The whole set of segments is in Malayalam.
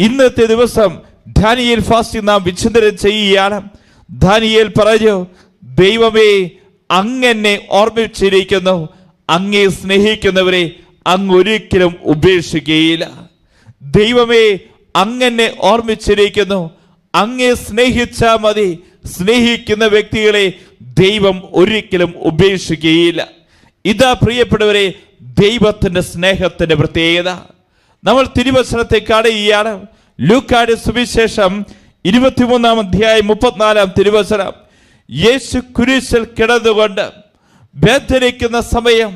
ഇന്നത്തെ ദിവസം ധാനിയേൽ ഫാസ്റ്റ് നാം വിചിന്തനം ചെയ്യുകയാണ്. ധാനിയേൽ പറഞ്ഞു ദൈവമേ അങ്ങനെ ഓർമ്മിച്ചിരിക്കുന്നു. അങ്ങേ സ്നേഹിക്കുന്നവരെ അങ്ങ് ഒരിക്കലും ഉപേക്ഷിക്കുകയില്ല. ദൈവമേ അങ്ങനെ ഓർമ്മിച്ചിരിക്കുന്നു. അങ്ങേ സ്നേഹിച്ചാൽ മതി. സ്നേഹിക്കുന്ന വ്യക്തികളെ ദൈവം ഒരിക്കലും ഉപേക്ഷിക്കുകയില്ല. ഇതാ പ്രിയപ്പെട്ടവരെ ദൈവത്തിന്റെ സ്നേഹത്തിന്റെ പ്രത്യേകത. നമ്മൾ തിരുവചനത്തെ കാണുകയാണ് ലൂക്കാട് സുവിശേഷം ഇരുപത്തിമൂന്നാം അധ്യായം മുപ്പത്തിനാലാം തിരുവചനം. യേശു കുരിശിൽ കിടന്നുകൊണ്ട് വേദനിക്കുന്ന സമയം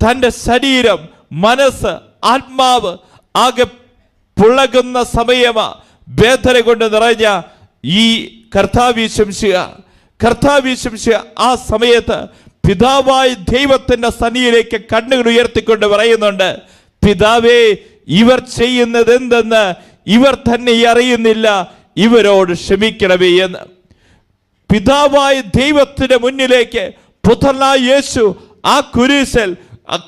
തന്റെ ശരീരം മനസ്സ് ആത്മാവ് ആകെ പുളകുന്ന സമയമാ വേദന കൊണ്ട് നിറഞ്ഞ ഈ കർത്താവിശംശിക കർത്താവിശംശിക ആ സമയത്ത് പിതാവായ ദൈവത്തിന്റെ സന്നിയിലേക്ക് കണ്ണുകൾ ഉയർത്തിക്കൊണ്ട് പറയുന്നുണ്ട് പിതാവേ ഇവർ ചെയ്യുന്നത് എന്തെന്ന് ഇവർ തന്നെ അറിയുന്നില്ല. ഇവരോട് ക്ഷമിക്കണമേ എന്ന്. പിതാവായ ദൈവത്തിന്റെ മുന്നിലേക്ക് പുത്രനായ യേശു ആ കുരിശിൽ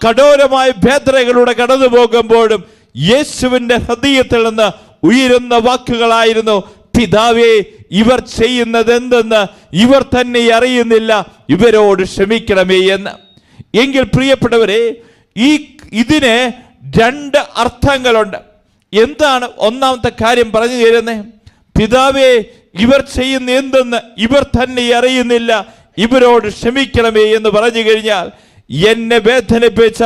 കഠോരമായ ഭേദനകളുടെ കടന്നു പോകുമ്പോഴും യേശുവിന്റെ ഹൃദയത്തിൽ നിന്ന് ഉയരുന്ന വാക്കുകളായിരുന്നു പിതാവേ ഇവർ ചെയ്യുന്നത് എന്തെന്ന് ഇവർ തന്നെ അറിയുന്നില്ല. ഇവരോട് ക്ഷമിക്കണമേ എന്ന്. എങ്കിൽ പ്രിയപ്പെട്ടവരെ ഈ ഇതിന് രണ്ട് അർത്ഥങ്ങളുണ്ട്. എന്താണ് ഒന്നാമത്തെ കാര്യം പറഞ്ഞു തരുന്നത് പിതാവേ ഇവർ ചെയ്യുന്ന എന്തെന്ന് ഇവർ തന്നെ അറിയുന്നില്ല. ഇവരോട് ക്ഷമിക്കണമേ എന്ന് പറഞ്ഞു കഴിഞ്ഞാൽ എന്നെ വേദനിപ്പിച്ച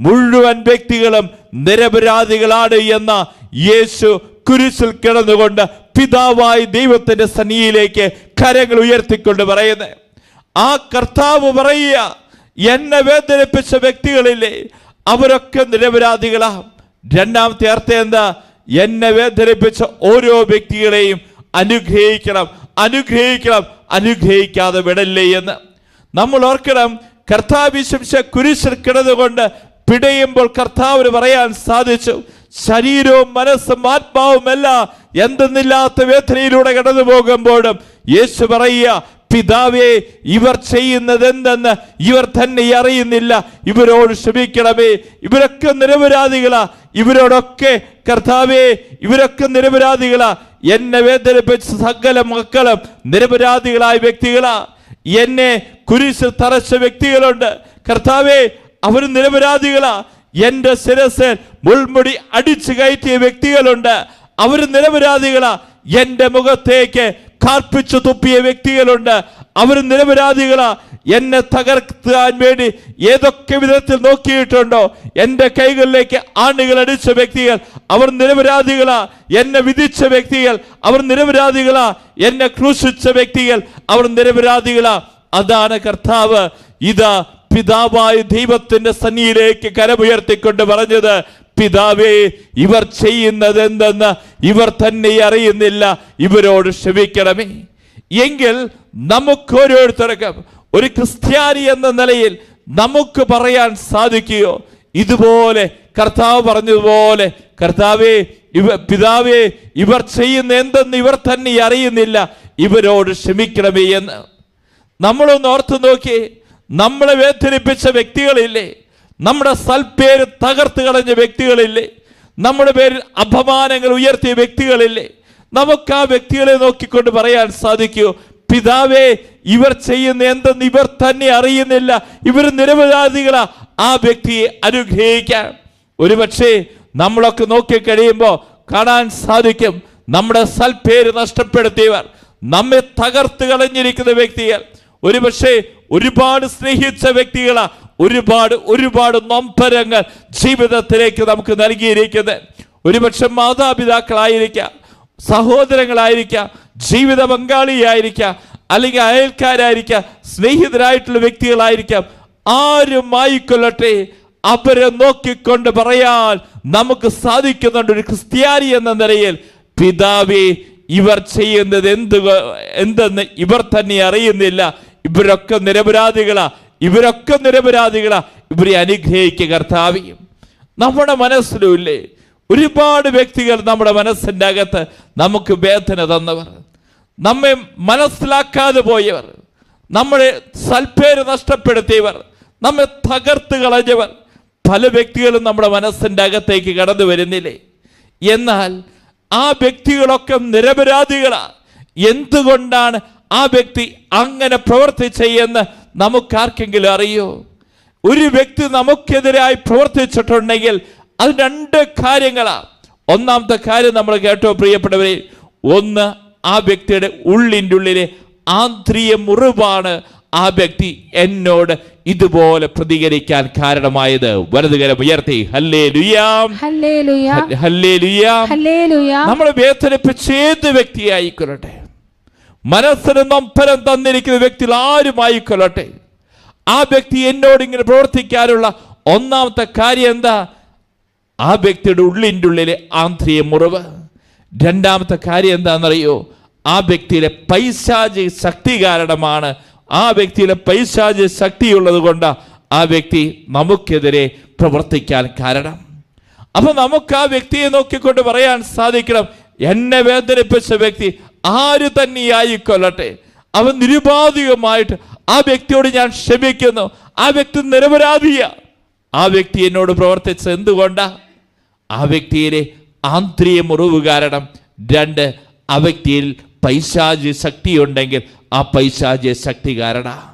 മുഴുവൻ വ്യക്തികളും നിരപരാധികളാണ് എന്ന യേശു കുരിശിൽ കിടന്നുകൊണ്ട് പിതാവായി ദൈവത്തിന്റെ സന്നിയിലേക്ക് കരങ്ങൾ ഉയർത്തിക്കൊണ്ട് പറയുന്നത് ആ കർത്താവ് പറയുക എന്നെ വേദനിപ്പിച്ച വ്യക്തികളില്ലേ അവരൊക്കെ നിരപരാധികളാ. രണ്ടാമത്തെ അർത്ഥം എന്താ? എന്നെ വേദനിപ്പിച്ച ഓരോ വ്യക്തികളെയും അനുഗ്രഹിക്കണം അനുഗ്രഹിക്കണം അനുഗ്രഹിക്കാതെ വിടല്ലേ എന്ന്. നമ്മൾ ഓർക്കണം കർത്താവിശംസ കുരിശിൽ കിടന്നുകൊണ്ട് പിടയുമ്പോൾ കർത്താവിന് പറയാൻ സാധിച്ചു ശരീരവും മനസ്സും ആത്മാവും എല്ലാം എന്തെന്നില്ലാത്ത വേദനയിലൂടെ കടന്നു പോകുമ്പോഴും യേശു പറയുക പിതാവേ ഇവർ ചെയ്യുന്നത് എന്തെന്ന് ഇവർ തന്നെ അറിയുന്നില്ല. ഇവരോട് ക്ഷമിക്കണമേ. ഇവരൊക്കെ നിരപരാധികളാ. ഇവരോടൊക്കെ കർത്താവേ ഇവരൊക്കെ നിരപരാധികളാ. എന്നെ വേദനിപ്പിച്ച സകല മക്കളും നിരപരാധികളായ വ്യക്തികളാ. എന്നെ കുരിശിൽ തറച്ച വ്യക്തികളുണ്ട്. കർത്താവേ അവർ നിരപരാധികളാ. എന്റെ ശിരസ് മുൾമുടി അടിച്ചു കയറ്റിയ വ്യക്തികളുണ്ട്. അവർ നിരപരാധികളാ. എന്റെ മുഖത്തേക്ക് കാർപ്പിച്ചു തുപ്പിയ വ്യക്തികളുണ്ട്. അവർ നിരപരാധികളാ. എന്നെ തകർക്കാൻ വേണ്ടി ഏതൊക്കെ വിധത്തിൽ നോക്കിയിട്ടുണ്ടോ എന്റെ കൈകളിലേക്ക് ആണുകൾ അടിച്ച വ്യക്തികൾ അവർ നിരപരാധികളാ. എന്നെ വിധിച്ച വ്യക്തികൾ അവർ നിരപരാധികളാ. എന്നെ ക്രൂശിച്ച വ്യക്തികൾ അവർ നിരപരാധികളാ. അതാണ് കർത്താവ്. ഇതാ പിതാവായ ദൈവത്തിന്റെ സന്നിയിലേക്ക് കരമുയർത്തിക്കൊണ്ട് പറഞ്ഞത് പിതാവേ ഇവർ ചെയ്യുന്നത് എന്തെന്ന് ഇവർ തന്നെ അറിയുന്നില്ല. ഇവരോട് ക്ഷമിക്കണമേ. എങ്കിൽ നമുക്ക് ഓരോരുത്തർക്കും ഒരു ക്രിസ്ത്യാനി എന്ന നിലയിൽ നമുക്ക് പറയാൻ സാധിക്കുകയോ? ഇതുപോലെ കർത്താവ് പറഞ്ഞതുപോലെ കർത്താവേ ഇവ പിതാവേ ഇവർ ചെയ്യുന്ന എന്തെന്ന് ഇവർ തന്നെ അറിയുന്നില്ല. ഇവരോട് ക്ഷമിക്കണമേ എന്ന്. നമ്മളൊന്ന് ഓർത്തു നോക്കി നമ്മളെ വേദനിപ്പിച്ച വ്യക്തികളില്ലേ? നമ്മുടെ സൽപ്പേര് തകർത്ത് കളഞ്ഞ വ്യക്തികളില്ലേ? നമ്മുടെ പേരിൽ അപമാനങ്ങൾ ഉയർത്തിയ വ്യക്തികളില്ലേ? നമുക്ക് ആ വ്യക്തികളെ നോക്കിക്കൊണ്ട് പറയാൻ സാധിക്കൂ പിതാവേ ഇവർ ചെയ്യുന്ന എന്തെന്ന് ഇവർ തന്നെ അറിയുന്നില്ല. ഇവർ നിരപരാധികളാ. ആ വ്യക്തിയെ അനുഗ്രഹിക്കാൻ ഒരുപക്ഷെ നമ്മളൊക്കെ നോക്കി കഴിയുമ്പോൾ കാണാൻ സാധിക്കും നമ്മുടെ സൽപ്പേര് നഷ്ടപ്പെടുത്തിയവർ നമ്മെ തകർത്ത് കളഞ്ഞിരിക്കുന്ന വ്യക്തികൾ. ഒരുപക്ഷെ ഒരുപാട് സ്നേഹിച്ച വ്യക്തികളാ. ഒരുപാട് ഒരുപാട് നൊമ്പരങ്ങൾ ജീവിതത്തിലേക്ക് നമുക്ക് നൽകിയിരിക്കുന്നത് ഒരുപക്ഷെ മാതാപിതാക്കളായിരിക്കാം സഹോദരങ്ങളായിരിക്കാം ജീവിത പങ്കാളിയായിരിക്കാം അല്ലെങ്കിൽ അയൽക്കാരായിരിക്കാം സ്നേഹിതരായിട്ടുള്ള വ്യക്തികളായിരിക്കാം. ആരും ആരുമായിക്കൊള്ളട്ടെ അവരെ നോക്കിക്കൊണ്ട് പറയാൻ നമുക്ക് സാധിക്കുന്നുണ്ട് ഒരു ക്രിസ്ത്യാനി എന്ന നിലയിൽ. പിതാവേ ഇവർ ചെയ്യുന്നത് എന്ത് എന്തെന്ന് ഇവർ തന്നെ അറിയുന്നില്ല. ഇവരൊക്കെ നിരപരാധികളാ. ഇവരൊക്കെ നിരപരാധികളാ. ഇവരെ അനുഗ്രഹിക്കുക കർത്താവിയും നമ്മുടെ മനസ്സിലുമില്ലേ ഒരുപാട് വ്യക്തികൾ നമ്മുടെ മനസ്സിന്റെ അകത്ത് നമുക്ക് വേദന തന്നവർ നമ്മെ മനസ്സിലാക്കാതെ പോയവർ നമ്മളെ സൽപ്പേര് നഷ്ടപ്പെടുത്തിയവർ നമ്മെ തകർത്ത് കളഞ്ഞവർ പല വ്യക്തികളും നമ്മുടെ മനസ്സിന്റെ അകത്തേക്ക് കടന്നു വരുന്നില്ലേ? എന്നാൽ ആ വ്യക്തികളൊക്കെ നിരപരാധികളാണ് എന്തുകൊണ്ടാണ് ആ വ്യക്തി അങ്ങനെ പ്രവർത്തിച്ചെന്ന് നമുക്കാർക്കെങ്കിലും അറിയോ? ഒരു വ്യക്തി നമുക്കെതിരായി പ്രവർത്തിച്ചിട്ടുണ്ടെങ്കിൽ അത് രണ്ട് കാര്യങ്ങളാണ് ഒന്നാമത്തെ കാര്യം നമ്മൾ കേട്ടോ പ്രിയപ്പെട്ടവരെ. ഒന്ന് ആ വ്യക്തിയുടെ ഉള്ളിന്റെ ഉള്ളിലെ ആന്തരിക മുറിവാണ് ആ വ്യക്തി എന്നോട് ഇതുപോലെ പ്രതികരിക്കാൻ കാരണമായത്. വലതുകരം ഉയർത്തി. നമ്മളെ വേദനിപ്പിച്ച ഏത് വ്യക്തിയായിക്കൊള്ളട്ടെ? മനസ്സിന് നൊമ്പരം തന്നിരിക്കുന്ന വ്യക്തികൾ ആരുമായിക്കൊള്ളട്ടെ ആ വ്യക്തി എന്നോട് ഇങ്ങനെ പ്രവർത്തിക്കാനുള്ള ഒന്നാമത്തെ കാര്യം എന്താ? ആ വ്യക്തിയുടെ ഉള്ളിന്റെ ഉള്ളിലെ ആന്തരിക മുറിവ്. രണ്ടാമത്തെ കാര്യം എന്താണെന്നറിയോ? ആ വ്യക്തിയിലെ പൈശാചി ശക്തി കാരണമാണ് ആ വ്യക്തിയിലെ പൈശാചി ശക്തിയുള്ളത് കൊണ്ട് ആ വ്യക്തി നമുക്കെതിരെ പ്രവർത്തിക്കാൻ കാരണം. അപ്പൊ നമുക്ക് ആ വ്യക്തിയെ നോക്കിക്കൊണ്ട് പറയാൻ സാധിക്കണം. എന്നെ വേദനിപ്പിച്ച വ്യക്തി ആര് തന്നെയായിക്കൊള്ളട്ടെ അവൻ നിരുപാധികമായിട്ട് ആ വ്യക്തിയോട് ഞാൻ ക്ഷമിക്കുന്നു. ആ വ്യക്തി നിരപരാധിയ. ആ വ്യക്തി എന്നോട് പ്രവർത്തിച്ചത് എന്തുകൊണ്ടാ? ആ വ്യക്തിയിലെ ആന്തരിക മുറിവ് കാരണം രണ്ട് ആ വ്യക്തിയിൽ പൈശാചി ശക്തി ഉണ്ടെങ്കിൽ ആ പൈശാചി ശക്തി കാരണ.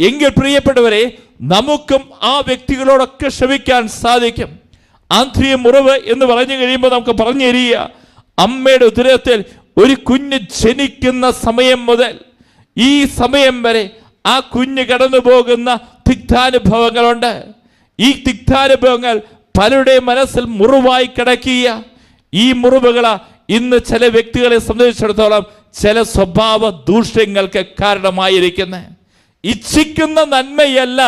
എങ്കിൽ പ്രിയപ്പെട്ടവരെ നമുക്കും ആ വ്യക്തികളോടൊക്കെ ക്ഷമിക്കാൻ സാധിക്കും. ആന്തരിക മുറിവ് എന്ന് പറഞ്ഞു കഴിയുമ്പോൾ നമുക്ക് പറഞ്ഞു തരിക അമ്മയുടെ ഉദരത്തിൽ ഒരു കുഞ്ഞ് ജനിക്കുന്ന സമയം മുതൽ ഈ സമയം വരെ ആ കുഞ്ഞ് കടന്നു പോകുന്ന തിക്താനുഭവങ്ങളുണ്ട്. ഈ തിക്താനുഭവങ്ങൾ പലരുടെ മനസ്സിൽ മുറിവായി കിടക്കുക ഈ മുറിവുകൾ ഇന്ന് ചില വ്യക്തികളെ സംബന്ധിച്ചിടത്തോളം ചില സ്വഭാവ ദൂഷ്യങ്ങൾക്ക് കാരണമായിരിക്കുന്നത് ഇച്ഛിക്കുന്ന നന്മയല്ല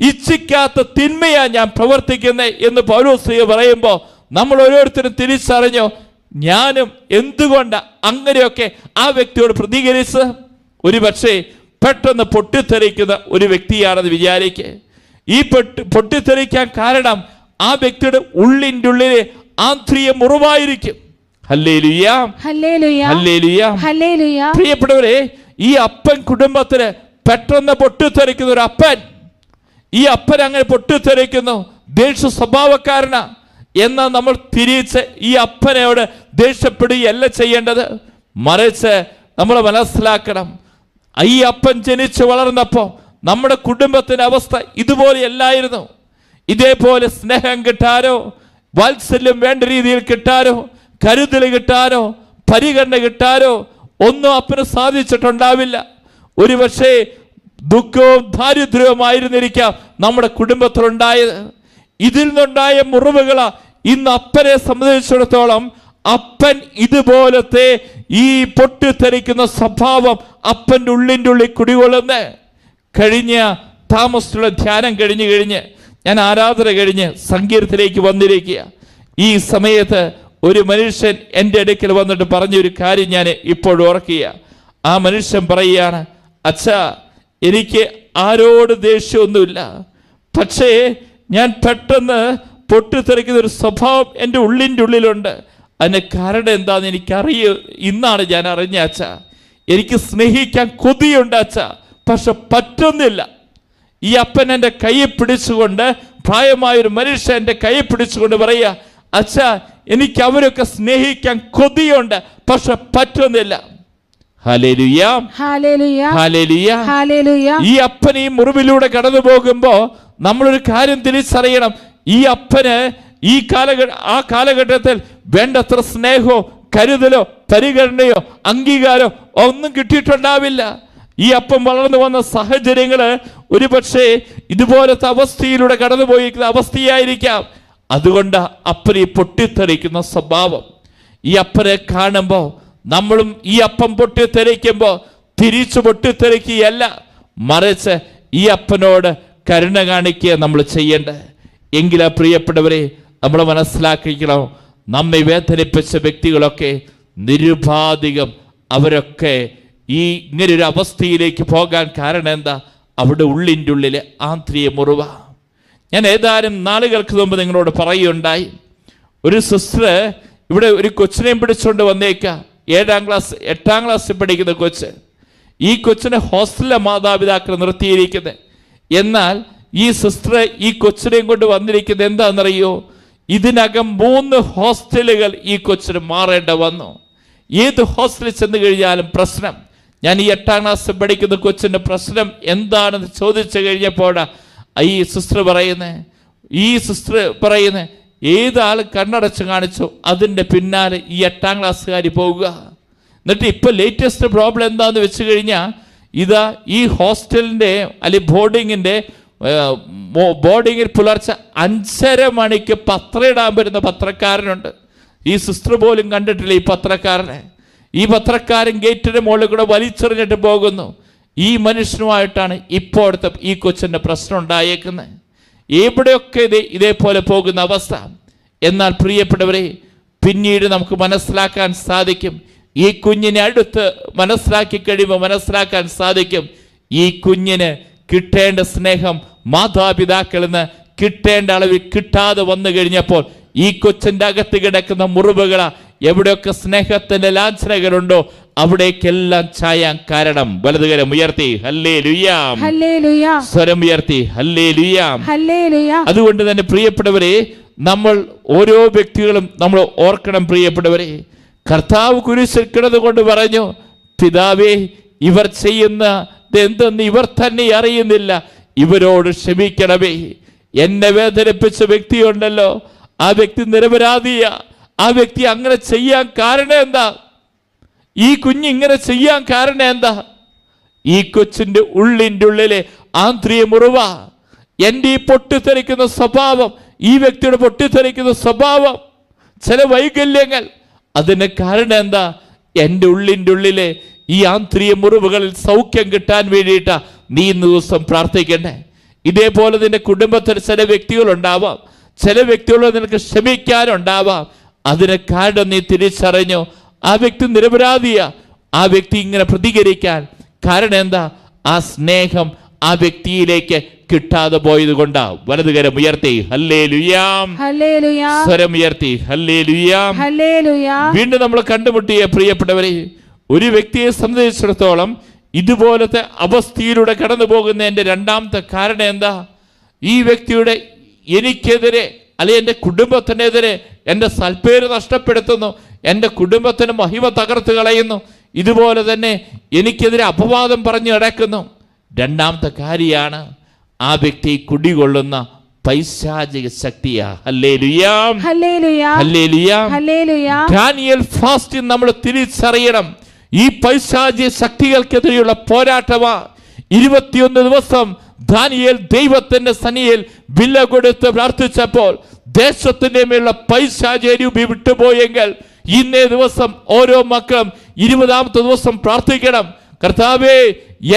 ഇച്ഛിക്കാത്ത തിന്മയാ ഞാൻ പ്രവർത്തിക്കുന്നത് എന്ന് പൗരോസ്ത്രീയ പറയുമ്പോൾ നമ്മൾ ഓരോരുത്തരും തിരിച്ചറിഞ്ഞു ഞാനും എന്തുകൊണ്ട് അങ്ങനെയൊക്കെ ആ വ്യക്തിയോട് പ്രതികരിച്ച്? ഒരു പക്ഷേ പെട്ടെന്ന് പൊട്ടിത്തെറിക്കുന്ന ഒരു വ്യക്തിയാണെന്ന് വിചാരിക്കുക ഈ പൊട്ടി പൊട്ടിത്തെറിക്കാൻ കാരണം ആ വ്യക്തിയുടെ ഉള്ളിന്റെ ഉള്ളിലെ ആന്തരിക മുറിവായിരിക്കും. പ്രിയപ്പെട്ടവരെ ഈ അപ്പൻ കുടുംബത്തിന് പെട്ടെന്ന് പൊട്ടിത്തെറിക്കുന്ന ഒരു അപ്പൻ. ഈ അപ്പൻ അങ്ങനെ പൊട്ടിത്തെറിക്കുന്നു. ദേഷ്യ സ്വഭാവക്കാരനാ. എന്നാൽ നമ്മൾ തിരിച്ച് ഈ അപ്പനയോട് ദേഷ്യപ്പെടുകയല്ല ചെയ്യേണ്ടത്? മറിച്ച് നമ്മൾ മനസ്സിലാക്കണം. ഈ അപ്പൻ ജനിച്ചു വളർന്നപ്പോൾ നമ്മുടെ കുടുംബത്തിന്റെ അവസ്ഥ ഇതുപോലെയല്ലായിരുന്നു ഇതേപോലെ സ്നേഹം കിട്ടാനോ വാത്സല്യം വേണ്ട രീതിയിൽ കിട്ടാനോ കരുതൽ കിട്ടാനോ പരിഗണന കിട്ടാനോ ഒന്നും അപ്പന് സാധിച്ചിട്ടുണ്ടാവില്ല. ഒരു പക്ഷേ ദുഃഖവും ദാരിദ്ര്യവുമായിരുന്നിരിക്കാം നമ്മുടെ കുടുംബത്തിലുണ്ടായത്. ഇതിൽ നിന്നുണ്ടായ മുറിവുകളാ ഇന്ന് അപ്പനെ സംബന്ധിച്ചിടത്തോളം അപ്പൻ ഇതുപോലത്തെ ഈ പൊട്ടിത്തെറിക്കുന്ന സ്വഭാവം അപ്പന്റെ ഉള്ളിന്റെ ഉള്ളിൽ കുടികൊള്ളുന്ന കഴിഞ്ഞ താമസത്തിലുള്ള ധ്യാനം കഴിഞ്ഞ് കഴിഞ്ഞ് ഞാൻ ആരാധന കഴിഞ്ഞ് സങ്കീർത്തിലേക്ക് വന്നിരിക്കുക. ഈ സമയത്ത് ഒരു മനുഷ്യൻ എന്റെ അടുക്കൽ വന്നിട്ട് പറഞ്ഞൊരു കാര്യം ഞാൻ ഇപ്പോഴും ഓർക്കുക. ആ മനുഷ്യൻ പറയുകയാണ് അച്ഛാ എനിക്ക് ആരോട് ദേഷ്യമൊന്നുമില്ല. പക്ഷേ ഞാൻ പെട്ടെന്ന് പൊട്ടിത്തെറിക്കുന്ന ഒരു സ്വഭാവം എന്റെ ഉള്ളിന്റെ ഉള്ളിലുണ്ട്. അതിന് കാരണം എന്താണെന്ന് എനിക്കറിയ ഇന്നാണ് ഞാൻ അറിഞ്ഞ അച്ഛ. എനിക്ക് സ്നേഹിക്കാൻ കൊതിയുണ്ട് അച്ഛ. പക്ഷെ പറ്റുന്നില്ല. ഈ അപ്പൻ എന്റെ കൈ പിടിച്ചുകൊണ്ട് പ്രായമായൊരു മനുഷ്യൻ എന്റെ കൈ പിടിച്ചുകൊണ്ട് പറയുക അച്ഛ എനിക്ക് അവരൊക്കെ സ്നേഹിക്കാൻ കൊതിയുണ്ട് പക്ഷെ പറ്റുന്നില്ല. ഈ അപ്പൻ ഈ മുറിവിലൂടെ കടന്നു പോകുമ്പോ നമ്മളൊരു കാര്യം തിരിച്ചറിയണം. ഈ അപ്പന് ഈ കാലഘട്ട ആ കാലഘട്ടത്തിൽ വേണ്ടത്ര സ്നേഹമോ കരുതലോ പരിഗണനയോ അംഗീകാരോ ഒന്നും കിട്ടിയിട്ടുണ്ടാവില്ല. ഈ അപ്പം വളർന്നു വന്ന സാഹചര്യങ്ങൾ ഒരുപക്ഷെ ഇതുപോലത്തെ അവസ്ഥയിലൂടെ കടന്നുപോയിരിക്കുന്ന അവസ്ഥയായിരിക്കാം. അതുകൊണ്ട് അപ്പനെ പൊട്ടിത്തെറിക്കുന്ന സ്വഭാവം. ഈ അപ്പനെ കാണുമ്പോൾ നമ്മളും ഈ അപ്പം പൊട്ടിത്തെറിക്കുമ്പോൾ തിരിച്ചു പൊട്ടിത്തെറിക്കുകയല്ല. മറിച്ച് ഈ അപ്പനോട് കരുണ കാണിക്കുക നമ്മൾ ചെയ്യേണ്ടത് എങ്കിലാ പ്രിയപ്പെട്ടവരെ നമ്മൾ മനസ്സിലാക്കിക്കണം നമ്മെ വേദനിപ്പിച്ച വ്യക്തികളൊക്കെ നിരുപാധികം അവരൊക്കെ ഈ ഇങ്ങനൊരു അവസ്ഥയിലേക്ക് പോകാൻ കാരണം എന്താ? അവിടെ ഉള്ളിന്റെ ഉള്ളിലെ ആന്തരിക മുറിവ. ഞാൻ ഏതാനും നാളുകൾക്ക് മുമ്പ് നിങ്ങളോട് പറയുകയുണ്ടായി. ഒരു സിസ്റ്റർ ഇവിടെ ഒരു കൊച്ചിനെയും പിടിച്ചുകൊണ്ട് വന്നേക്ക. ഏഴാം ക്ലാസ് എട്ടാം ക്ലാസ് പഠിക്കുന്ന കൊച്ച് ഈ കൊച്ചിനെ ഹോസ്റ്റലിലെ മാതാപിതാക്കൾ നിർത്തിയിരിക്കുന്നത് എന്നാൽ ഈ സിസ്റ്റർ ഈ കൊച്ചിനെയും കൊണ്ട് വന്നിരിക്കുന്നത് എന്താണെന്നറിയോ? ഇതിനകം മൂന്ന് ഹോസ്റ്റലുകൾ ഈ കൊച്ചിന് മാറേണ്ട വന്നു. ഏത് ഹോസ്റ്റലിൽ ചെന്ന് കഴിഞ്ഞാലും പ്രശ്നം. ഞാൻ ഈ എട്ടാം ക്ലാസ് പഠിക്കുന്ന കൊച്ചിന്റെ പ്രശ്നം എന്താണെന്ന് ചോദിച്ചു കഴിഞ്ഞപ്പോൾ ഈ സിസ്റ്റർ പറയുന്നത് ഈ സിസ്റ്റർ പറയുന്നത് ഏതാൾ കണ്ണടച്ച് കാണിച്ചോ അതിന്റെ പിന്നാലെ ഈ എട്ടാം ക്ലാസ്സുകാർ പോവുക എന്നിട്ട് ഇപ്പോൾ ലേറ്റസ്റ്റ് പ്രോബ്ലം എന്താണെന്ന് വെച്ച് കഴിഞ്ഞാൽ ഇതാ ഈ ഹോസ്റ്റലിന്റെ അല്ലെങ്കിൽ ബോർഡിങ്ങിന്റെ ബോർഡിങ്ങിൽ പുലർച്ചെ അഞ്ചര മണിക്ക് പത്രം ഇടാൻ വരുന്ന പത്രക്കാരനുണ്ട്. ഈ സിസ്റ്റർ പോലും കണ്ടിട്ടില്ല ഈ പത്രക്കാരനെ. ഈ പത്രക്കാരൻ ഗേറ്റിന്റെ മുകളിൽ കൂടെ വലിച്ചെറിഞ്ഞിട്ട് പോകുന്നു. ഈ മനുഷ്യനുമായിട്ടാണ് ഇപ്പോഴത്തെ ഈ കൊച്ചിന്റെ പ്രശ്നം ഉണ്ടായേക്കുന്നത്. എവിടെയൊക്കെ ഇത് ഇതേപോലെ പോകുന്ന അവസ്ഥ? എന്നാൽ പ്രിയപ്പെട്ടവരെ പിന്നീട് നമുക്ക് മനസ്സിലാക്കാൻ സാധിക്കും. ഈ കുഞ്ഞിനെ അടുത്ത് മനസ്സിലാക്കി കഴിയുമ്പോൾ മനസ്സിലാക്കാൻ സാധിക്കും. ഈ കുഞ്ഞിന് കിട്ടേണ്ട സ്നേഹം മാതാപിതാക്കളിൽ നിന്ന് കിട്ടേണ്ട അളവിൽ കിട്ടാതെ വന്നു കഴിഞ്ഞപ്പോൾ ഈ കൊച്ചിന്റെ അകത്ത് കിടക്കുന്ന മുറിവുകള. എവിടെയൊക്കെ സ്നേഹത്തിന്റെ ലാഞ്ചനകളുണ്ടോ അവിടേക്കെല്ലാം ചായാൻ കാരണം വലതുകരം ഉയർത്തി ഹല്ലേ ലുയാം സ്വരം ഉയർത്തി ഹല്ലേ ലുയാം അതുകൊണ്ട് തന്നെ പ്രിയപ്പെട്ടവരെ നമ്മൾ ഓരോ വ്യക്തികളും നമ്മൾ ഓർക്കണം പ്രിയപ്പെട്ടവരെ. കർത്താവ് കുരിശിൽ കിടന്നുകൊണ്ട് പറഞ്ഞു പിതാവേ ഇവർ ചെയ്യുന്ന എന്തെന്ന് ഇവർ തന്നെ അറിയുന്നില്ല. ഇവരോട് ക്ഷമിക്കണമേ. എന്നെ വേദനിപ്പിച്ച വ്യക്തിയുണ്ടല്ലോ. ആ വ്യക്തി നിരപരാധിയ. ആ വ്യക്തി അങ്ങനെ ചെയ്യാൻ കാരണം എന്താ? ഈ കുഞ്ഞ് ഇങ്ങനെ ചെയ്യാൻ കാരണം എന്താ? ഈ കൊച്ചിന്റെ ഉള്ളിന്റെ ഉള്ളിലെ ആന്തരിക മുറിവ. എന്റെ ഈ പൊട്ടിത്തെറിക്കുന്ന സ്വഭാവം ഈ വ്യക്തിയുടെ പൊട്ടിത്തെറിക്കുന്ന സ്വഭാവം ചില വൈകല്യങ്ങൾ അതിന് കാരണം എന്താ? എന്റെ ഉള്ളിന്റെ ഉള്ളിലെ ഈ ആന്തരിക മുറിവുകളിൽ സൗഖ്യം കിട്ടാൻ വേണ്ടിയിട്ടാ നീ ഇന്ന് ദിവസം പ്രാർത്ഥിക്കണ്ടേ? ഇതേപോലെ നിന്റെ കുടുംബത്തിൽ ചില വ്യക്തികളുണ്ടാവാം. ചില വ്യക്തികളോട് നിനക്ക് ക്ഷമിക്കാനുണ്ടാവാം. അതിന് കാരണം നീ തിരിച്ചറിഞ്ഞു? ആ വ്യക്തി നിരപരാധിയാ. ആ വ്യക്തി ഇങ്ങനെ പ്രതികരിക്കാൻ കാരണം എന്താ? ആ സ്നേഹം ആ വ്യക്തിയിലേക്ക് കിട്ടാതെ പോയത് കൊണ്ടാ. വലതുകരം ഉയർത്തി. ഹല്ലേ ലുയാം സ്വരം ഉയർത്തി. ഹല്ലേ ലുയാം വീണ്ടും നമ്മൾ കണ്ടുമുട്ടിയ പ്രിയപ്പെട്ടവരെ ഒരു വ്യക്തിയെ സംബന്ധിച്ചിടത്തോളം ഇതുപോലത്തെ അവസ്ഥയിലൂടെ കടന്നു പോകുന്നതിന്റെ രണ്ടാമത്തെ കാരണം എന്താ? ഈ വ്യക്തിയുടെ എനിക്കെതിരെ അല്ലെ എന്റെ കുടുംബത്തിനെതിരെ എന്റെ സൽപ്പേര് നഷ്ടപ്പെടുത്തുന്നു. എന്റെ കുടുംബത്തിന് മഹിമ തകർത്ത് കളയുന്നു. ഇതുപോലെ തന്നെ എനിക്കെതിരെ അപവാദം പറഞ്ഞു കിടക്കുന്നു രണ്ടാമത്തെ കാര്യമാണ് ആ വ്യക്തി കുടികൊള്ളുന്ന പൈശാചിക ശക്തിയാ. ഡാനിയൽ ഫാസ്റ്റ് നമ്മൾ തിരിച്ചറിയണം. ഈ പൈശാചിക ശക്തികൾക്കെതിരെയുള്ള പോരാട്ടമാ. ഇരുപത്തിയൊന്ന് ദിവസം ദാനിയേൽ ദൈവത്തിന്റെ സനിയിൽ വില കൊടുത്ത് പ്രാർത്ഥിച്ചപ്പോൾ ദേശത്തിന്റെ മേലുള്ള പൈശാചരി വിട്ടുപോയെങ്കിൽ ഇന്നേ ദിവസം ഓരോ മക്കളും ഇരുപതാമത്തെ ദിവസം പ്രാർത്ഥിക്കണം. കർത്താവേ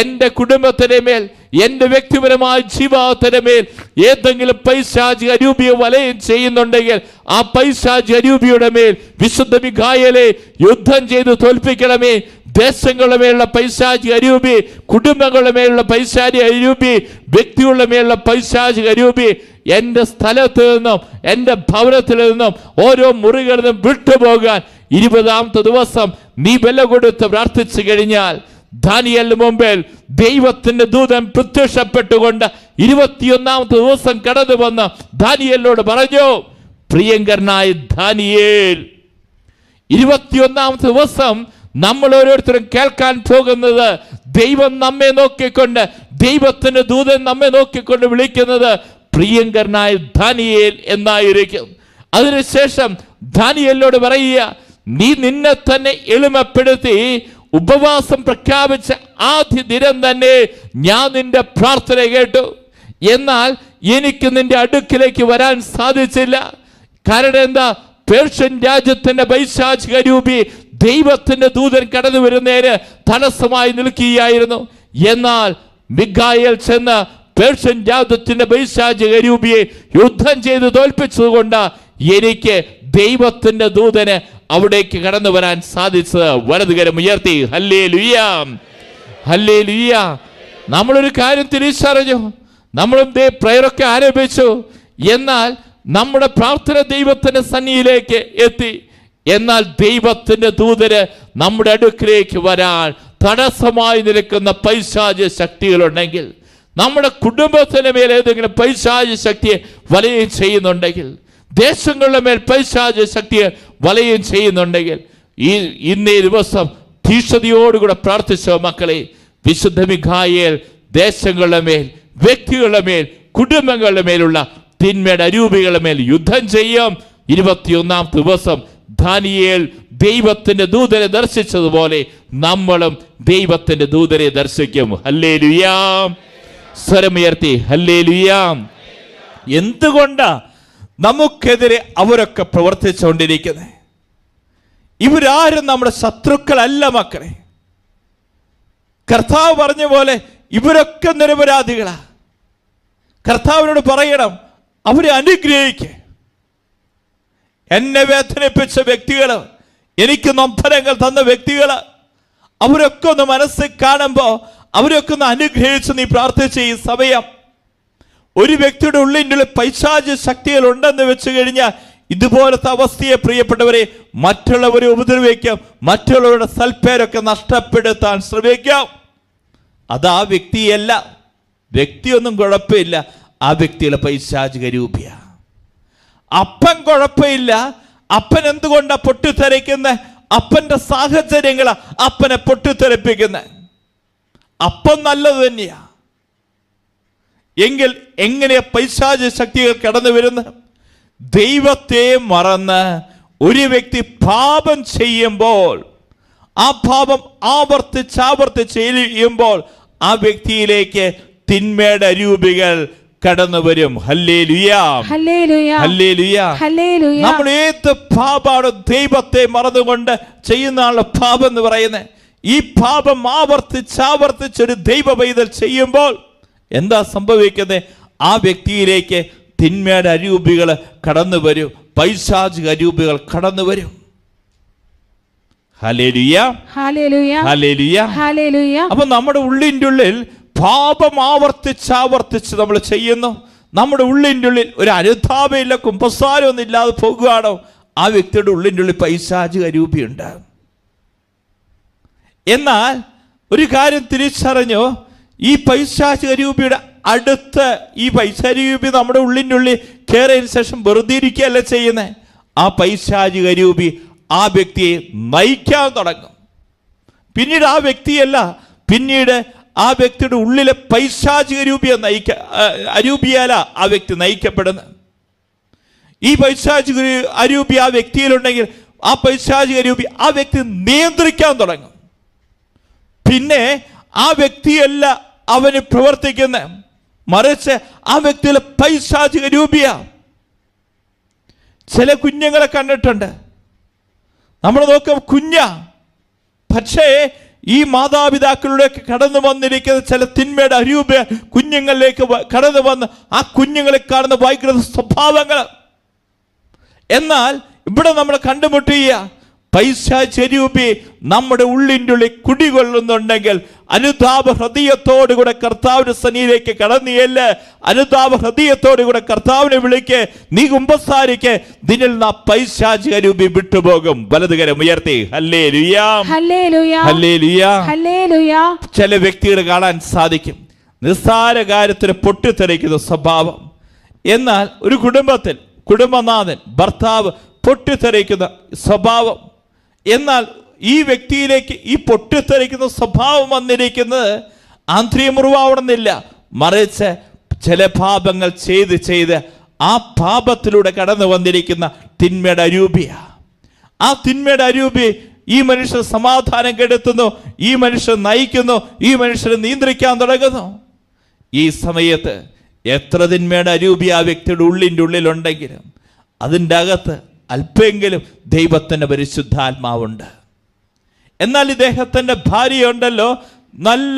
എന്റെ കുടുംബത്തിന് മേൽ എന്റെ വ്യക്തിപരമായ ജീവിതത്തിന് മേൽ ഏതെങ്കിലും പൈശാചിക അരൂപിയെ വലയം ചെയ്യുന്നുണ്ടെങ്കിൽ ആ പൈശാചിക അരൂപിയുടെ മേൽ വിശുദ്ധ മിഖായലെ യുദ്ധം ചെയ്ത് തോൽപ്പിക്കണമേ. ദേശങ്ങളുടെ മേലുള്ള പൈശാചി അരൂപി കുടുംബങ്ങളുടെ മേലുള്ള പൈശാചി അരൂപി വ്യക്തികളുടെ മേലുള്ള പൈശാചി അരൂപി എന്റെ സ്ഥലത്ത് നിന്നും എന്റെ ഭവനത്തിൽ നിന്നും ഓരോ മുറികളിൽ നിന്നും വിട്ടുപോകാൻ ഇരുപതാമത്തെ ദിവസം നീ വില കൊടുത്ത് പ്രാർത്ഥിച്ചു കഴിഞ്ഞാൽ ദാനിയലിന് മുമ്പിൽ ദൈവത്തിന്റെ ദൂതൻ പ്രത്യക്ഷപ്പെട്ടുകൊണ്ട് ഇരുപത്തിയൊന്നാമത്തെ ദിവസം കടന്നു വന്ന് ദാനിയലിനോട് പറഞ്ഞു പ്രിയങ്കരനായ ദാനിയേൽ ഇരുപത്തിയൊന്നാമത്തെ ദിവസം നമ്മൾ ഓരോരുത്തരും കേൾക്കാൻ പോകുന്നത് ദൈവം നമ്മെ നോക്കിക്കൊണ്ട് ദൈവത്തിന്റെ ദൂതൻ നമ്മെ നോക്കിക്കൊണ്ട് വിളിക്കുന്നത് പ്രിയങ്കരനായ ധാനിയേൽ എന്നായിരിക്കും. അതിനുശേഷം ധാനിയലിനോട് പറയുക നീ നിന്നെ തന്നെ എളിമപ്പെടുത്തി ഉപവാസം പ്രഖ്യാപിച്ച ആദ്യ ദിനം തന്നെ ഞാൻ നിന്റെ പ്രാർത്ഥന കേട്ടു. എന്നാൽ എനിക്ക് നിന്റെ അടുക്കിലേക്ക് വരാൻ സാധിച്ചില്ല. കാരണം എന്താ? പേർഷ്യൻ രാജ്യത്തിന്റെ പൈശാചിക രൂപി ദൈവത്തിന്റെ ദൂതൻ കടന്നു വരുന്നതിന് തടസ്സമായി നിൽക്കുകയായിരുന്നു. എന്നാൽ മിഗായൽ ചെന്ന് പേർഷ്യൻ രാജ്യത്തിന്റെ ബൈസാജ് രൂപിയെ യുദ്ധം ചെയ്ത് തോൽപ്പിച്ചതുകൊണ്ട് എനിക്ക് ദൈവത്തിന്റെ ദൂതന് അവിടേക്ക് കടന്നു വരാൻ സാധിച്ചത് വലതുകരം ഉയർത്തി. ഹല്ലേ ലുയ്യാം ഹല്ലേ ലുയ്യ നമ്മളൊരു കാര്യം തിരിച്ചറിഞ്ഞു നമ്മളും ദേ പ്രയറൊക്കെ ആരംഭിച്ചു എന്നാൽ നമ്മുടെ പ്രാർത്ഥന ദൈവത്തിന്റെ സന്നിയിലേക്ക് എത്തി. എന്നാൽ ദൈവത്തിന്റെ ദൂതര് നമ്മുടെ അടുക്കിലേക്ക് വരാൻ തടസ്സമായി നിൽക്കുന്ന പൈശാച ശക്തികളുണ്ടെങ്കിൽ നമ്മുടെ കുടുംബത്തിന് മേൽ ഏതെങ്കിലും പൈശാച ശക്തിയെ വലയം ചെയ്യുന്നുണ്ടെങ്കിൽ ദേശങ്ങളുടെ മേൽ പൈശാച ശക്തിയെ വലയം ചെയ്യുന്നുണ്ടെങ്കിൽ ഈ ഇന്നേ ദിവസം തീക്ഷതയോടുകൂടെ പ്രാർത്ഥിച്ച മക്കളെ വിശുദ്ധ മിഖായേൽ ദേശങ്ങളുടെ മേൽ വ്യക്തികളുടെ മേൽ കുടുംബങ്ങളുടെ മേലുള്ള തിന്മയുടെ അരൂപികളുടെ മേൽ യുദ്ധം ചെയ്യും. ഇരുപത്തിയൊന്നാം ദിവസം ദാനിയേൽ ദൈവത്തിന്റെ ദൂതരെ ദർശിച്ചതുപോലെ നമ്മളും ദൈവത്തിന്റെ ദൂതരെ ദർശിക്കും. അല്ലേ ലുയാം സ്വരമുയർത്തി ഹല്ലേ ലുയാം എന്തുകൊണ്ടാ നമുക്കെതിരെ അവരൊക്കെ പ്രവർത്തിച്ചുകൊണ്ടിരിക്കുന്നത് ഇവരാരും നമ്മുടെ ശത്രുക്കളല്ല മക്കളെ. കർത്താവ് പറഞ്ഞ പോലെ ഇവരൊക്കെ നിരപരാധികളാ. കർത്താവിനോട് പറയണം അവരെ അനുഗ്രഹിക്ക. എന്നെ വേദനിപ്പിച്ച വ്യക്തികൾ എനിക്ക് നൊമ്പരങ്ങൾ തന്ന വ്യക്തികൾ അവരൊക്കെ ഒന്ന് മനസ്സിൽ കാണുമ്പോൾ അവരൊക്കെ ഒന്ന് അനുഗ്രഹിച്ച് നീ പ്രാർത്ഥിച്ച ഈ സമയം ഒരു വ്യക്തിയുടെ ഉള്ളിന്റെ പൈശാച ശക്തികൾ ഉണ്ടെന്ന് വെച്ച് കഴിഞ്ഞാൽ ഇതുപോലത്തെ അവസ്ഥയെ പ്രിയപ്പെട്ടവരെ മറ്റുള്ളവരെ ഉപദ്രവിക്കാം. മറ്റുള്ളവരുടെ സൽപ്പേരൊക്കെ നഷ്ടപ്പെടുത്താൻ ശ്രമിക്കാം. അത് ആ വ്യക്തിയല്ല. വ്യക്തിയൊന്നും കുഴപ്പമില്ല. ആ വ്യക്തിയുടെ പൈശാചിക രൂപിയ. അപ്പൻ കുഴപ്പമില്ല. അപ്പൻ എന്തുകൊണ്ടാണ് പൊട്ടിത്തെറിക്കുന്നത് അപ്പന്റെ സാഹചര്യങ്ങളാണ് അപ്പനെ പൊട്ടിത്തെറിപ്പിക്കുന്നത് അപ്പം നല്ലത് തന്നെയാ. എങ്കിൽ എങ്ങനെയാ പൈശാച ശക്തികൾ കടന്നു വരുന്ന? ദൈവത്തെ മറന്ന് ഒരു വ്യക്തി പാപം ചെയ്യുമ്പോൾ ആ പാപം ആവർത്തിച്ച് ആവർത്തിച്ച് ചെയ്യുമ്പോൾ ആ വ്യക്തിയിലേക്ക് തിന്മയുടെ രൂപികൾ കടന്നു വരും. നമ്മൾ ഏത് പാപാണ് ദൈവത്തെ മറന്നുകൊണ്ട് ചെയ്യുന്ന ആളുടെ പാപം എന്ന് പറയുന്നത്? ഈ പാപം ആവർത്തിച്ച് ആവർത്തിച്ച് ഒരു ദൈവ പൈതൽ ചെയ്യുമ്പോൾ എന്താ സംഭവിക്കുന്നത്? ആ വ്യക്തിയിലേക്ക് തിന്മയുടെ അരൂപികൾ കടന്നു വരും പൈശാചിക അരൂപികൾ കടന്നു വരും. അപ്പൊ നമ്മുടെ ഉള്ളിന്റെ ഉള്ളിൽ പാപം ആവർത്തിച്ച് ആവർത്തിച്ച് നമ്മൾ ചെയ്യുന്നു. നമ്മുടെ ഉള്ളിന്റെ ഉള്ളിൽ ഒരു അനുതാപയില്ല കുമ്പസാരമൊന്നും ഇല്ലാതെ പോകുകയാണോ? ആ വ്യക്തിയുടെ ഉള്ളിന്റെ ഉള്ളിൽ പൈശാചിക രൂപിയുണ്ട് എന്നാൽ ഒരു കാര്യം തിരിച്ചറിഞ്ഞു. ഈ പൈശാചിക രൂപിയുടെ അടുത്ത് ഈ പൈശാചിക രൂപി നമ്മുടെ ഉള്ളിനുള്ളിൽ കയറിയതിനു ശേഷം വെറുതെ ഇരിക്കുകയല്ല ചെയ്യുന്നത് ആ പൈശാചിക രൂപി ആ വ്യക്തിയെ നയിക്കാൻ തുടങ്ങും. പിന്നീട് ആ വ്യക്തിയല്ല പിന്നീട് ആ വ്യക്തിയുടെ ഉള്ളിലെ പൈശാചിക രൂപിയെ നയിക്ക അരൂപിയാല ആ വ്യക്തി നയിക്കപ്പെടുന്നത്. ഈ പൈശാചിക അരൂപി ആ വ്യക്തിയിലുണ്ടെങ്കിൽ ആ പൈശാചിക രൂപി ആ വ്യക്തി നിയന്ത്രിക്കാൻ തുടങ്ങും. പിന്നെ ആ വ്യക്തിയല്ല അവന് പ്രവർത്തിക്കുന്ന. മറിച്ച് ആ വ്യക്തിയിലെ പൈശാചിക രൂപിയ. ചില കുഞ്ഞുങ്ങളെ കണ്ടിട്ടുണ്ട്. നമ്മൾ നോക്കാം കുഞ്ഞ. പക്ഷേ ഈ മാതാപിതാക്കളുടെ കടന്നു വന്നിരിക്കുന്ന ചില തിന്മയുടെ അരൂപ കുഞ്ഞുങ്ങളിലേക്ക് കടന്നു വന്ന് ആ കുഞ്ഞുങ്ങളെ കാണുന്ന വൈകൃത സ്വഭാവങ്ങൾ എന്നാൽ ഇവിടെ നമ്മൾ കണ്ടുമുട്ടിയ പൈശാചരൂപി നമ്മുടെ ഉള്ളിന്റെ ഉള്ളിൽ കുടികൊള്ളുന്നുണ്ടെങ്കിൽ അനുതാപ ഹൃദയത്തോടുകൂടെ കർത്താവിന്റെ സന്നിധിയിലേക്ക് കടന്നിയല്ല. അനുതാപ ഹൃദയത്തോടുകൂടെ കർത്താവിനെ വിളിക്ക് നീ കുമ്പസാരിക്ക് നിന്നിൽ നാ പൈശാചികരൂപി വിട്ടുപോകും. വലതുകരം ഉയർത്തി ചില വ്യക്തികൾ കാണാൻ സാധിക്കും. നിസ്സാര കാര്യത്തിന് പൊട്ടിത്തെറിക്കുന്ന സ്വഭാവം. എന്നാൽ ഒരു കുടുംബത്തിൽ കുടുംബനാഥൻ ഭർത്താവ് പൊട്ടിത്തെറിക്കുന്ന സ്വഭാവം. എന്നാൽ ഈ വ്യക്തിയിലേക്ക് ഈ പൊട്ടിത്തെറിക്കുന്ന സ്വഭാവം വന്നിരിക്കുന്നത് ആന്ത്രിയമുറിവാവണമെന്നില്ല മറിച്ച് ചില പാപങ്ങൾ ചെയ്ത് ചെയ്ത് ആ പാപത്തിലൂടെ കടന്നു വന്നിരിക്കുന്ന തിന്മയുടെ അരൂപിയ. ആ തിന്മയുടെ അരൂപി ഈ മനുഷ്യർ സമാധാനം കെടുത്തുന്നു ഈ മനുഷ്യർ നയിക്കുന്നു ഈ മനുഷ്യർ നിയന്ത്രിക്കാൻ തുടങ്ങുന്നു. ഈ സമയത്ത് എത്ര തിന്മയുടെ അരൂപി ആ വ്യക്തിയുടെ ഉള്ളിന്റെ ഉള്ളിലുണ്ടെങ്കിലും അതിന്റെ അകത്ത് അല്പമെങ്കിലും ദൈവത്തിന്റെ പരിശുദ്ധാത്മാവുണ്ട്. എന്നാൽ ഇദ്ദേഹത്തിന്റെ ഭാര്യയുണ്ടല്ലോ നല്ല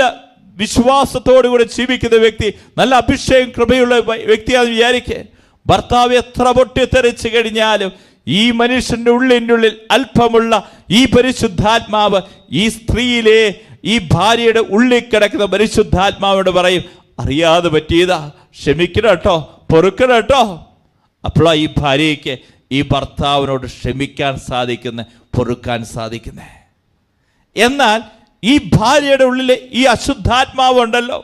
വിശ്വാസത്തോടു കൂടെ ജീവിക്കുന്ന വ്യക്തി നല്ല അഭിഷേകം കൃപയുള്ള വ്യക്തിയാണ് വിചാരിക്കുക ഭർത്താവ് എത്ര പൊട്ടിത്തെറിച്ച് കഴിഞ്ഞാലും ഈ മനുഷ്യന്റെ ഉള്ളിന്റെ ഉള്ളിൽ അല്പമുള്ള ഈ പരിശുദ്ധാത്മാവ് ഈ സ്ത്രീയിലെ ഈ ഭാര്യയുടെ ഉള്ളിൽ കിടക്കുന്ന പരിശുദ്ധാത്മാവോട് പറയും അറിയാതെ പറ്റിയതാ ക്ഷമിക്കണം കേട്ടോ പൊറുക്കണം കേട്ടോ. അപ്പോഴാ ഈ ഭാര്യയ്ക്ക് ഈ ഭർത്താവിനോട് ക്ഷമിക്കാൻ സാധിക്കുന്ന പൊറുക്കാൻ സാധിക്കുന്നേ. എന്നാൽ ഈ ഭാര്യയുടെ ഉള്ളിലെ ഈ അശുദ്ധാത്മാവ് ഉണ്ടല്ലോ.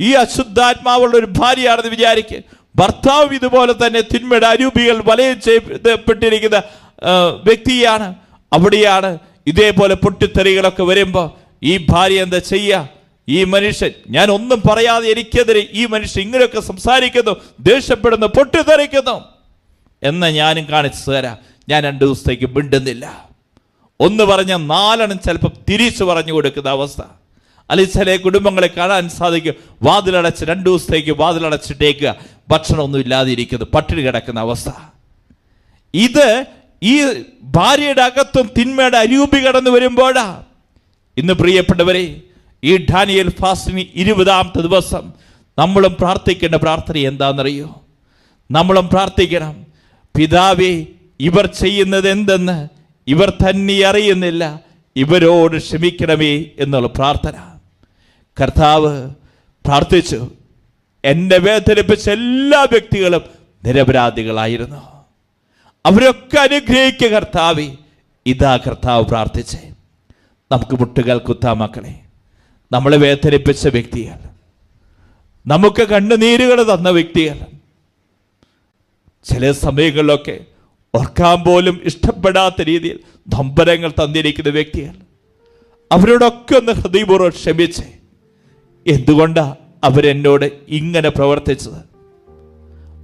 ഈ അശുദ്ധാത്മാവുള്ള ഒരു ഭാര്യയാണെന്ന് വിചാരിക്കുക ഭർത്താവ് ഇതുപോലെ തന്നെ തിന്മയുടെ അരൂപികൾ വലയം ചെയ്യപ്പെട്ടിരിക്കുന്ന വ്യക്തിയാണ്. അവിടെയാണ് ഇതേപോലെ പൊട്ടിത്തെറികളൊക്കെ വരുമ്പോൾ ഈ ഭാര്യ എന്താ ചെയ്യുക ഈ മനുഷ്യൻ ഞാൻ ഒന്നും പറയാതെ എനിക്കെതിരെ ഈ മനുഷ്യൻ ഇങ്ങനെയൊക്കെ സംസാരിക്കുന്നു ദേഷ്യപ്പെടുന്നു പൊട്ടിത്തെറിക്കുന്നു. എന്ന് ഞാനും കാണിച്ചു തരാം. ഞാൻ രണ്ട് ദിവസത്തേക്ക് മിണ്ടുന്നില്ല. ഒന്ന് പറഞ്ഞ നാലെണ്ണം ചിലപ്പോൾ തിരിച്ചു പറഞ്ഞു കൊടുക്കുന്ന അവസ്ഥ. അല്ലെങ്കിൽ ചില കുടുംബങ്ങളെ കാണാൻ സാധിക്കും. വാതിലടച്ച് രണ്ട് ദിവസത്തേക്ക് വാതിലടച്ചിട്ടേക്കുക ഭക്ഷണമൊന്നും ഇല്ലാതെ ഇരിക്കുന്നു പട്ടിണി കിടക്കുന്ന അവസ്ഥ. ഇത് ഈ ഭാര്യയുടെ അകത്തും തിന്മയുടെ അരൂപി കടന്നു വരുമ്പോഴാ. ഇന്ന് പ്രിയപ്പെട്ടവരെ ഈ ഡാനിയൽ ഫാസ്റ്റിന് ഇരുപതാമത്തെ ദിവസം നമ്മളും പ്രാർത്ഥിക്കേണ്ട പ്രാർത്ഥന എന്താണെന്നറിയോ? നമ്മളും പ്രാർത്ഥിക്കണം. പിതാവേ ഇവർ ചെയ്യുന്നത് എന്തെന്ന് ഇവർ തന്നെ അറിയുന്നില്ല. ഇവരോട് ക്ഷമിക്കണമേ എന്നുള്ള പ്രാർത്ഥന. കർത്താവ് പ്രാർത്ഥിച്ചു. എന്നെ വേദനിപ്പിച്ച എല്ലാ വ്യക്തികളും നിരപരാധികളായിരുന്നു. അവരൊക്കെ അനുഗ്രഹിക്കുക കർത്താവെ ഇതാ കർത്താവ് പ്രാർത്ഥിച്ചേ. നമുക്ക് മുട്ടുകൾ കുത്താ മക്കളെ. നമ്മളെ വേദനിപ്പിച്ച വ്യക്തികൾ. നമുക്ക് കണ്ണുനീരുകൾ തന്ന വ്യക്തികൾ. ചില സമയങ്ങളിലൊക്കെ ഓർക്കാൻ പോലും ഇഷ്ടപ്പെടാത്ത രീതിയിൽ നൊമ്പരങ്ങൾ തന്നിരിക്കുന്ന വ്യക്തികൾ അവരോടൊക്കെ ഒന്ന് ഹൃദയപൂർവം ക്ഷമിച്ച് എന്തുകൊണ്ടാണ് അവരെന്നോട് ഇങ്ങനെ പ്രവർത്തിച്ചത്?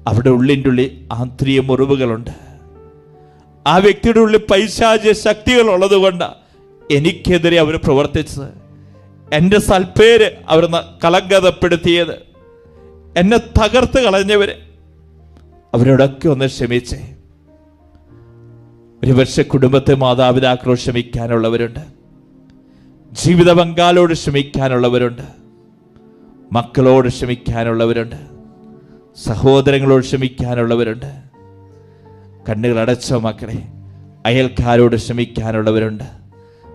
അവിടെ ഉള്ളിന്റെ ഉള്ളിൽ ആന്തരിക മുറിവുകളുണ്ട്. ആ വ്യക്തിയുടെ ഉള്ളിൽ പൈശാചിക ശക്തികൾ ഉള്ളത് കൊണ്ടാണ് എനിക്കെതിരെ അവർ പ്രവർത്തിച്ചത്. എന്റെ സൽപ്പേര് അവർ കലങ്കതപ്പെടുത്തിയത്. എന്നെ തകർത്ത് കളഞ്ഞവര് അവരോടൊക്കെ ഒന്ന് ക്ഷമിച്ചേ. ഒരുപക്ഷെ കുടുംബത്തെ മാതാപിതാക്കളോട് ക്ഷമിക്കാനുള്ളവരുണ്ട്. ജീവിത പങ്കാളോട് ക്ഷമിക്കാനുള്ളവരുണ്ട്. മക്കളോട് ക്ഷമിക്കാനുള്ളവരുണ്ട്. സഹോദരങ്ങളോട് ക്ഷമിക്കാനുള്ളവരുണ്ട്. കണ്ണുകൾ അടച്ച മക്കളെ. അയൽക്കാരോട് ക്ഷമിക്കാനുള്ളവരുണ്ട്.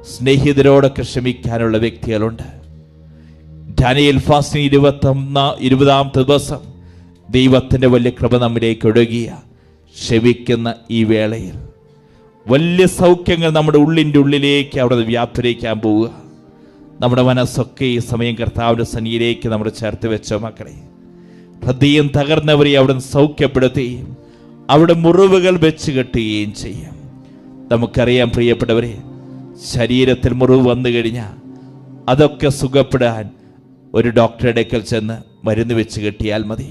സ്നേഹിതരോടൊക്കെ ക്ഷമിക്കാനുള്ള വ്യക്തികളുണ്ട്. ഡാനിയൽ ഫാസ്റ്റിന് ഇരുപത്തൊന്നാം ഇരുപതാമത്തെ ദിവസം ദൈവത്തിന്റെ വലിയ കൃപ നമ്മിലേക്ക് ഒഴുകിയ ക്ഷമിക്കുന്ന ഈ വേളയിൽ വലിയ സൗഖ്യങ്ങൾ നമ്മുടെ ഉള്ളിന്റെ ഉള്ളിലേക്ക് അവിടെ വ്യാപരിക്കാൻ പോവുക. നമ്മുടെ മനസ്സൊക്കെ ഈ സമയം കർത്താവിന്റെ സന്നിയിലേക്ക് നമ്മൾ ചേർത്ത് വെച്ചോ മക്കളെ ഹൃദയം തകർന്നവരെ അവിടെ സൗഖ്യപ്പെടുത്തുകയും അവിടെ മുറിവുകൾ വെച്ച് കെട്ടുകയും ചെയ്യും. നമുക്കറിയാം പ്രിയപ്പെട്ടവരെ ശരീരത്തിൽ മുറിവ് വന്നു കഴിഞ്ഞാൽ അതൊക്കെ സുഖപ്പെടാൻ ഒരു ഡോക്ടറുടെ അടുക്കൽ ചെന്ന് മരുന്ന് വെച്ച് കെട്ടിയാൽ മതി.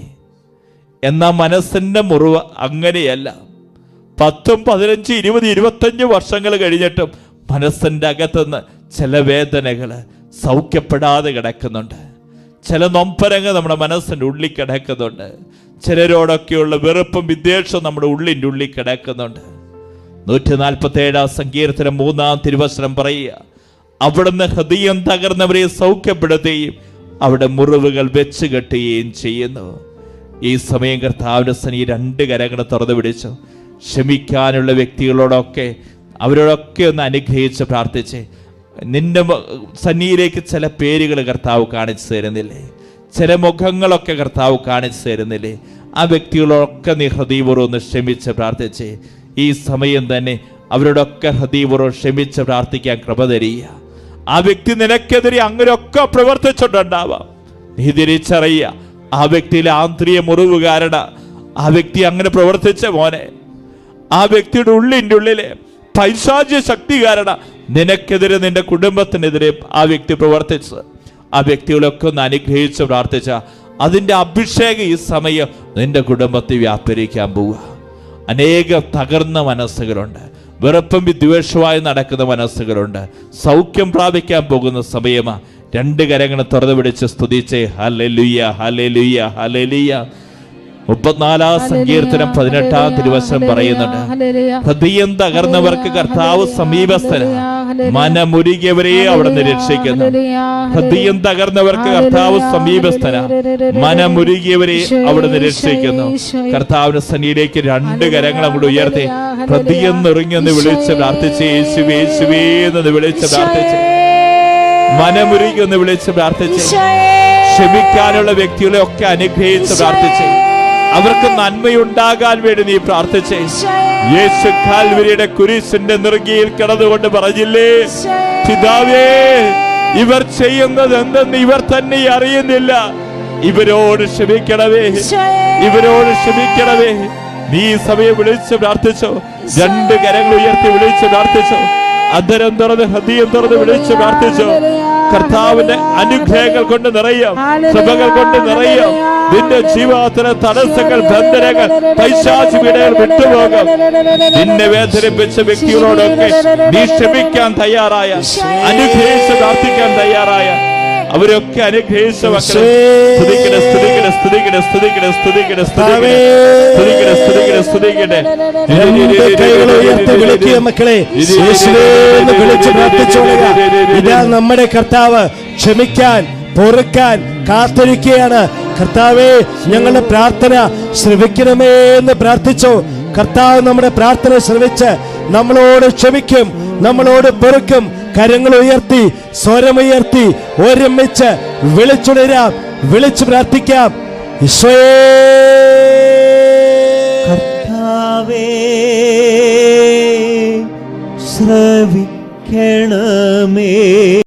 എന്നാൽ മനസ്സിന്റെ മുറിവ് അങ്ങനെയല്ല. പത്തും പതിനഞ്ച് ഇരുപത് ഇരുപത്തഞ്ച് വർഷങ്ങൾ കഴിഞ്ഞിട്ടും മനസ്സിന്റെ അകത്തുനിന്ന് ചില വേദനകൾ സൗഖ്യപ്പെടാതെ കിടക്കുന്നുണ്ട്. ചില നൊമ്പരങ്ങൾ നമ്മുടെ മനസ്സിന്റെ ഉള്ളിൽ കിടക്കുന്നുണ്ട്. ചിലരോടൊക്കെയുള്ള വെറുപ്പും വിദ്വേഷവും നമ്മുടെ ഉള്ളിന്റെ ഉള്ളിൽ കിടക്കുന്നുണ്ട്. നൂറ്റി നാൽപ്പത്തി ഏഴാം സങ്കീർത്തനം മൂന്നാം തിരുവസനം പറയുക അവിടുന്ന് ഹൃദയം തകർന്നവരെ സൗഖ്യപ്പെടുത്തുകയും അവിടെ മുറിവുകൾ വെച്ച് കെട്ടുകയും ചെയ്യുന്നു. ഈ സമയം കർത്താവിന്റെ സനി രണ്ട് കരങ്ങൾ തുറന്നു പിടിച്ചു. ക്ഷമിക്കാനുള്ള വ്യക്തികളോടൊക്കെ അവരോടൊക്കെ ഒന്ന് അനുഗ്രഹിച്ച് പ്രാർത്ഥിച്ച് നിന്റെ സന്നിയിലേക്ക് ചില പേരുകൾ കർത്താവ് കാണിച്ചു തരുന്നില്ലേ? ചില മുഖങ്ങളൊക്കെ കർത്താവ് കാണിച്ചു തരുന്നില്ലേ? ആ വ്യക്തികളൊക്കെ നീ ഹൃദയപൂർവം ഒന്ന് ക്ഷമിച്ച് പ്രാർത്ഥിച്ച് ഈ സമയം തന്നെ അവരോടൊക്കെ ഹൃദയപൂർവം ക്ഷമിച്ച് പ്രാർത്ഥിക്കാൻ കൃപ തരിക. ആ വ്യക്തി നിനക്കെതിരെ അങ്ങനെയൊക്കെ പ്രവർത്തിച്ചിട്ടുണ്ടാവാം. നീ തിരിച്ചറിയുക. ആ വ്യക്തിയിലെ ആന്തരിക മുറിവ് കാരണം ആ വ്യക്തി അങ്ങനെ പ്രവർത്തിച്ച മോനെ ആ വ്യക്തിയുടെ ഉള്ളിന്റെ ഉള്ളിലെ പൈശാചിക ശക്തി കാരണം നിനക്കെതിരെ നിന്റെ കുടുംബത്തിനെതിരെ ആ വ്യക്തി പ്രവർത്തിച്ചത്. ആ വ്യക്തികളൊക്കെ ഒന്ന് അനുഗ്രഹിച്ച് പ്രാർത്ഥിച്ച അതിന്റെ അഭിഷേകം ഈ സമയം നിന്റെ കുടുംബത്തെ വ്യാപരിക്കാൻ പോവുക. അനേക തകർന്ന മനസ്സുകളുണ്ട് വെറുപ്പും വിദ്വേഷമായി നടക്കുന്ന മനസ്സുകളുണ്ട്. സൗഖ്യം പ്രാപിക്കാൻ പോകുന്ന സമയമാ രണ്ട് കരങ്ങൾ തുറന്നു പിടിച്ച് സ്തുതിച്ച് ഹലലുയ്യ ഹലലുയ്യ ഹലലുയ്യ മുപ്പത്തിനാലാം സങ്കീർത്തനം പതിനെട്ടാം തിരുവശം പറയുന്നുണ്ട്. ഹൃദയം തകർന്നവർക്ക് കർത്താവ് സമീപസ്ഥന മനമുരുകിയവരെ അവിടുന്ന് രക്ഷിക്കുന്നു. ഹൃദയം തകർന്നവർക്ക് കർത്താവ് സമീപസ്ഥന മനമുരുകിയവരെ അവിടുന്ന് രക്ഷിക്കുന്നു. കർത്താവിന്റെ സന്നിയിലേക്ക് രണ്ട് കരങ്ങൾ അങ്ങോട്ട് ഉയർത്തി. ഹൃദയം നിറങ്ങി വിളിച്ച് പ്രാർത്ഥിച്ച് യേശുവേശുവേ യേശുവേ എന്ന് വിളിച്ച് പ്രാർത്ഥിച്ച്. മനമുരുകി ഒന്ന് വിളിച്ച് പ്രാർത്ഥിച്ച്. ക്ഷമിക്കാനുള്ള വ്യക്തികളെ ഒക്കെ അനുഗ്രഹിച്ച് പ്രാർത്ഥിച്ച്. അവർക്ക് നന്മയുണ്ടാകാൻ വേണ്ടി നീ പ്രാർത്ഥിച്ചേ. യേശു കാൽവരിയുടെ കുരിശിന്റെ നെറുകിയിൽ കിടന്നുകൊണ്ട് പറഞ്ഞില്ലേ? പിതാവേ ഇവർ ചെയ്യുന്നത് എന്തെന്ന് ഇവർ തന്നെ അറിയുന്നില്ല. ഇവരോട് ക്ഷമിക്കണവേ ഇവരോട് ക്ഷമിക്കണവേ നീ സമയം വിളിച്ച് പ്രാർത്ഥിച്ചോ. രണ്ട് കരങ്ങൾ ഉയർത്തി വിളിച്ച് പ്രാർത്ഥിച്ചോ. അന്തരം തുറന്ന് ഹൃദയം തുറന്ന് വിളിച്ച് പ്രാർത്ഥിച്ചോ. കർത്താവിന്റെ അനുഗ്രഹങ്ങൾ കൊണ്ട് നിറയും. സുഖങ്ങൾ കൊണ്ട് നിറയും. നിന്റെ ജീവിതത്തിലെ തടസ്സങ്ങൾ ബന്ധനങ്ങൾ പൈശാചിപിടകൾ വിട്ടുപോകാം. നിന്നെ വേദനിപ്പിച്ച വ്യക്തികളോടൊക്കെ നീ ക്ഷമിക്കാൻ തയ്യാറായ അനുഗ്രഹിച്ച് പ്രാർത്ഥിക്കാൻ തയ്യാറായ അവരൊക്കെ അനുഗ്രഹിച്ച ഇതാ നമ്മുടെ കർത്താവ് ക്ഷമിക്കാൻ പൊറുക്കാൻ കാത്തിരിക്കുകയാണ് കർത്താവേ ഞങ്ങളുടെ പ്രാർത്ഥന ശ്രമിക്കണമേ എന്ന് പ്രാർത്ഥിച്ചോ കർത്താവ് നമ്മുടെ പ്രാർത്ഥന ശ്രവിച്ച് നമ്മളോട് ക്ഷമിക്കും നമ്മളോട് പെറുക്കും കരങ്ങൾ ഉയർത്തി സ്വരമുയർത്തി ഒരുമിച്ച് വിളിച്ചുണരാം വിളിച്ചു പ്രാർത്ഥിക്കാം. കർത്താവേ ശ്രവിക്കണമേ.